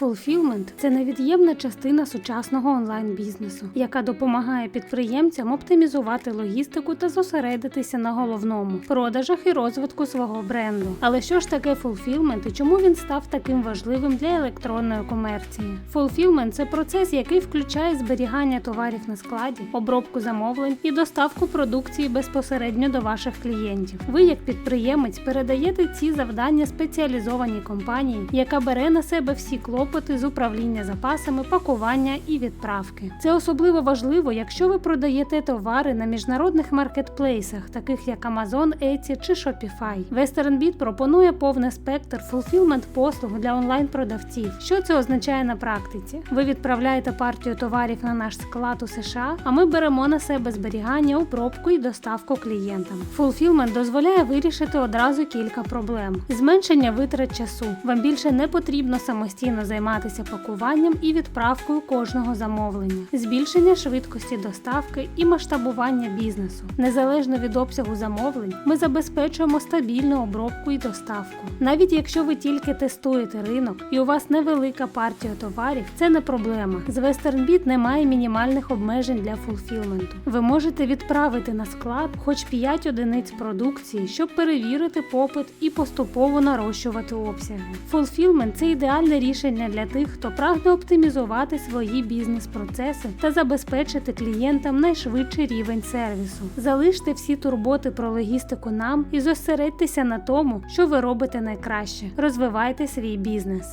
Fulfillment – це невід'ємна частина сучасного онлайн-бізнесу, яка допомагає підприємцям оптимізувати логістику та зосередитися на головному продажах і розвитку свого бренду. Але що ж таке fulfillment і чому він став таким важливим для електронної комерції? Fulfillment – це процес, який включає зберігання товарів на складі, обробку замовлень і доставку продукції безпосередньо до ваших клієнтів. Ви, як підприємець, передаєте ці завдання спеціалізованій компанії, яка бере на себе всі клопоти з управління запасами, пакування і відправки. Це особливо важливо, якщо ви продаєте товари на міжнародних маркетплейсах, таких як Amazon, Etsy чи Shopify. WesternBit пропонує повний спектр fulfillment послуг для онлайн-продавців. Що це означає на практиці? Ви відправляєте партію товарів на наш склад у США, а ми беремо на себе зберігання, обробку і доставку клієнтам. Fulfillment дозволяє вирішити одразу кілька проблем: зменшення витрат часу. Вам більше не потрібно самостійно займатися пакуванням і відправкою кожного замовлення, збільшення швидкості доставки і масштабування бізнесу. Незалежно від обсягу замовлень, ми забезпечуємо стабільну обробку і доставку. Навіть якщо ви тільки тестуєте ринок і у вас невелика партія товарів, це не проблема. З WesternBit немає мінімальних обмежень для фулфілменту. Ви можете відправити на склад хоч 5 одиниць продукції, щоб перевірити попит і поступово нарощувати обсяги. Fulfillment – це ідеальне рішення для тих, хто прагне оптимізувати свої бізнес-процеси та забезпечити клієнтам найшвидший рівень сервісу. Залиште всі турботи про логістику нам і зосередьтеся на тому, що ви робите найкраще. Розвивайте свій бізнес.